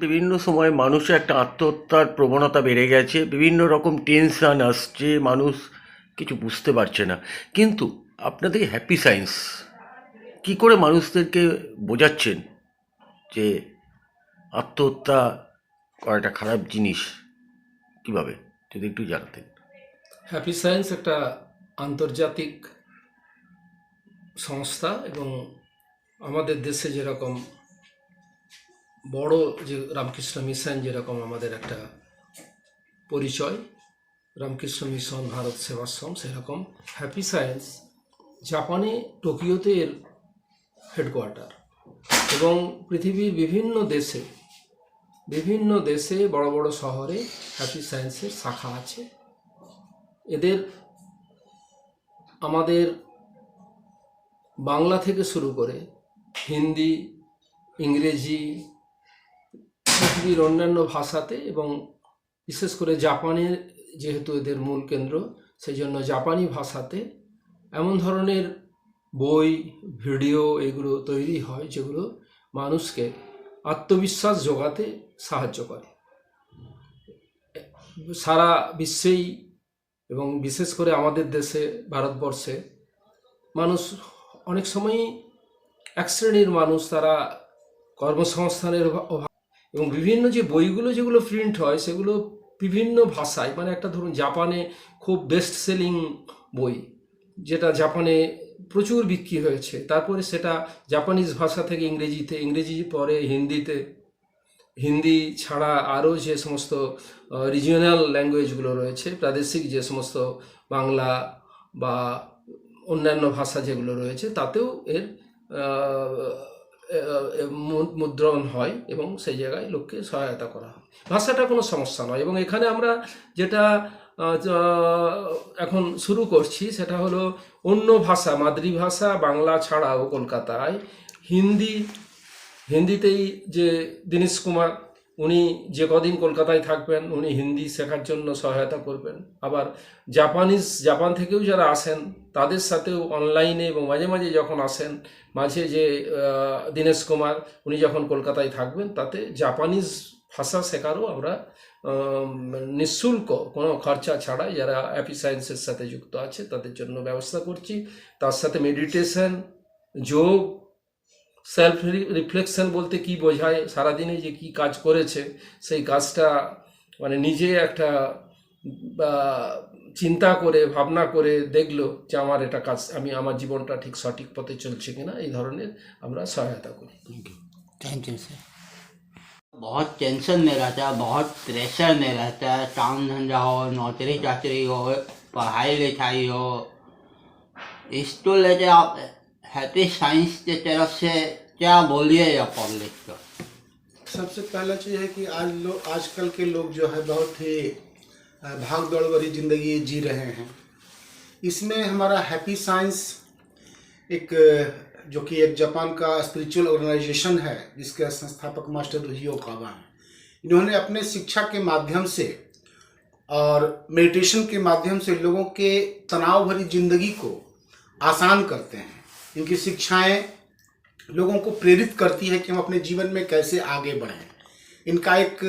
বিভিন্ন সময় মানুষের একটা আত্মহত্যার প্রবণতা বেড়ে গেছে, বিভিন্ন রকম টেনশন আসছে, মানুষ কিছু বুঝতে পারছে না। কিন্তু আপনাদের হ্যাপি সায়েন্স কি করে মানুষদেরকে বোঝাচ্ছেন যে আত্মহত্যা করাটা খারাপ জিনিস? কীভাবে? যদি একটু জানাতেন। হ্যাপি সায়েন্স একটা আন্তর্জাতিক সংস্থা এবং আমাদের দেশে যেরকম বড় যে রামকৃষ্ণ মিশন যেরকম আমাদের একটা পরিচয়, রামকৃষ্ণ মিশন, ভারত সেবাশ্রম, সেরকম হ্যাপি সায়েন্স জাপানে টোকিওতে এর হেডকোয়ার্টার এবং পৃথিবীর বিভিন্ন দেশে বিভিন্ন দেশে বড় বড় শহরে হ্যাপি সায়েন্সের শাখা আছে। এদের আমাদের বাংলা থেকে শুরু করে হিন্দি, ইংরেজি পৃথিবীর অন্যান্য ভাষাতে এবং বিশেষ করে জাপানের যেহেতু এদের মূল কেন্দ্র সেই জন্য জাপানি ভাষাতে এমন ধরনের বই, ভিডিও এগুলো তৈরি হয় যেগুলো মানুষকে আত্মবিশ্বাস যোগাতে সাহায্য করে। সারা বিশ্বেই এবং বিশেষ করে আমাদের দেশে, ভারতবর্ষে মানুষ অনেক সময়ই এক শ্রেণির মানুষ, তারা কর্মসংস্থানের এবং বিভিন্ন যে বইগুলো যেগুলো প্রিন্ট হয়, সেগুলো বিভিন্ন ভাষায় মানে একটা ধরুন জাপানে খুব বেস্ট সেলিং বই, যেটা জাপানে প্রচুর বিক্রি হয়েছে। তারপরে সেটা জাপানিজ ভাষা থেকে ইংরেজিতে, ইংরেজি পরে হিন্দিতে, হিন্দি ছাড়া আরও যে সমস্ত রিজিওনাল ল্যাঙ্গুয়েজগুলো রয়েছে, প্রাদেশিক যে সমস্ত বাংলা বা অন্যান্য ভাষা যেগুলো রয়েছে, তাতেও এর মুদ্রণ হয় এবং সেই জায়গায় লোককে সহায়তা করা হয়। ভাষাটা কোনো সমস্যা নয় এবং এখানে আমরা যেটা এখন শুরু করছি সেটা হলো অন্য ভাষা, মাতৃভাষা বাংলা ছাড়াও কলকাতায় হিন্দি, হিন্দিতেই যে দীনেশ কুমার উনি যে কদিন কলকাতায় থাকবেন, উনি হিন্দি শেখার জন্য সহায়তা করবেন। আবার জাপানিজ, জাপান থেকেও যারা আসেন, তাদের সাথেও অনলাইনে এবং মাঝে মাঝে যখন আসেন, মাঝে যে দীনেশ কুমার, উনি যখন কলকাতায় থাকবেন, তাতে জাপানিজ ভাষা শেখারও আমরা নিঃশুল্ক কোনো খরচা ছাড়াই যারা অ্যাপি সায়েন্সের সাথে যুক্ত আছে, তাদের জন্য ব্যবস্থা করছি। তার সাথে মেডিটেশন যোগ সেলফ রিফ্লেকশন বলতে কি বোঝায় সারাদিনে যে কি কাজ করেছে সেই কাজটা মানে নিজে একটা বা, চিন্তা করে ভাবনা করে দেখলো যে আমার এটা কাজ আমি আমার জীবনটা ঠিক সঠিক পথে চলছে কিনা এই ধরনের আমরা সহায়তা করি थैंक यू सर बहुत टेंशन में रहता है बहुत प्रेशर में रहता है काम धंधा हो नौकरी चाकरी हो पढ़ाई लिखाई हो इसको लेके आप हैप्पी साइंस के तरफ़ से क्या बोलिएगा पब्लिक को? सबसे पहला चीज़ है कि आज लोग आजकल के लोग जो है बहुत ही भाग दौड़ भरी ज़िंदगी जी रहे हैं। इसमें हमारा हैप्पी साइंस एक, जो कि एक जापान का स्पिरिचुअल ऑर्गेनाइजेशन है, जिसके संस्थापक मास्टर रुहियो कावा हैं। इन्होंने अपने शिक्षा के माध्यम से और मेडिटेशन के माध्यम से लोगों के तनाव भरी ज़िंदगी को आसान करते हैं। इनकी शिक्षाएँ लोगों को प्रेरित करती है कि हम अपने जीवन में कैसे आगे बढ़ें। इनका एक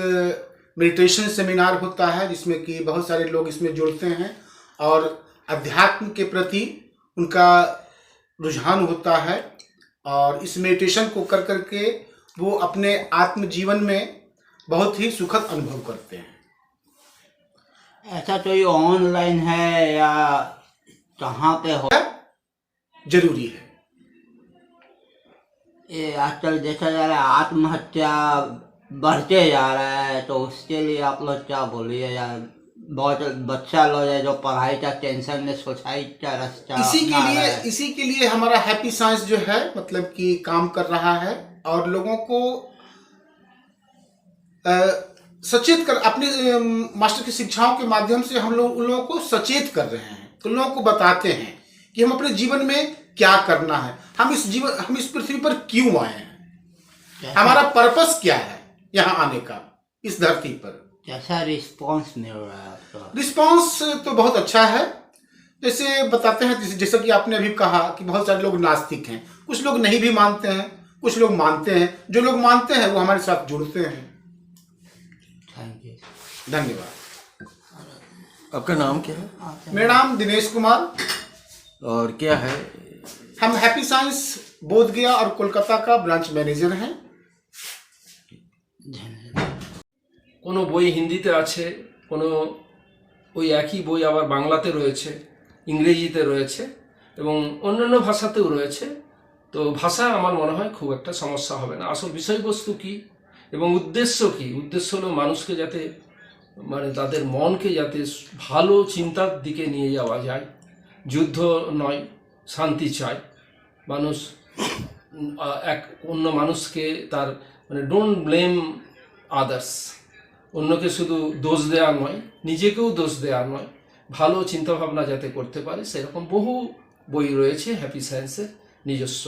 मेडिटेशन सेमिनार होता है जिसमें कि बहुत सारे लोग इसमें जुड़ते हैं और अध्यात्म के प्रति उनका रुझान होता है और इस मेडिटेशन को कर करके वो अपने आत्म जीवन में बहुत ही सुखद अनुभव करते हैं। ऐसा तो ये ऑनलाइन है या कहाँ पे हो? ज़रूरी है। ये आजकल देखा जा रहा है आत्महत्या बढ़ते जा रहा है तो उसके लिए आप लोग क्या बोलिए यार? बहुत बच्चा लोग है जो पढ़ाई का टेंशन में सुसाइड का रास्ता इसी के लिए इसी के लिए हमारा हैप्पी साइंस जो है मतलब कि काम कर रहा है और लोगों को अ, सचेत कर अपने मास्टर की शिक्षाओं के माध्यम से हम लोग उन लोगों को सचेत कर रहे हैं उन लोगों को बताते हैं कि हम अपने जीवन में क्या करना है? हम इस जीवन हम इस पृथ्वी पर क्यों आए हैं? हमारा पर्पस क्या है यहाँ आने का इस धरती पर? कैसा रिस्पॉन्स मिल रहा है आपको? रिस्पांस तो बहुत अच्छा है। जैसे बताते हैं जैसे- जैसा कि आपने अभी कहा कि बहुत सारे लोग नास्तिक हैं। कुछ लोग नहीं भी मानते हैं कुछ लोग मानते हैं। जो लोग मानते हैं वो हमारे साथ जुड़ते हैं। धन्यवाद। आपका नाम क्या है? मेरा नाम दिनेश कुमार। और क्या है हम हैप्पी साइंस बोधगया और कोलकाता का ब्रांच मैनेजर हैं কোনো বই হিন্দিতে আছে কোনো ওই একই বই আবার বাংলাতে রয়েছে ইংরেজিতে রয়েছে এবং অন্যান্য ভাষাতেও রয়েছে তো ভাষা আমার মনে হয় খুব একটা সমস্যা হবে না আসল বিষয়বস্তু কি এবং উদ্দেশ্য কি উদ্দেশ্য হলো মানুষকে যাতে মানে তাদের মনকে যাতে ভালো চিন্তার দিকে নিয়ে যাওয়া যায় যুদ্ধ নয়, শান্তি চায়। মানুষ এক, অন্য মানুষকে তার মানে ডোন্ট ব্লেম আদার্স অন্যকে শুধু দোষ দেওয়া নয়, নিজেকেও দোষ দেওয়া নয়। ভালো চিন্তাভাবনা যাতে করতে পারে, সেরকম বহু বই রয়েছে হ্যাপি সায়েন্সের নিজস্ব।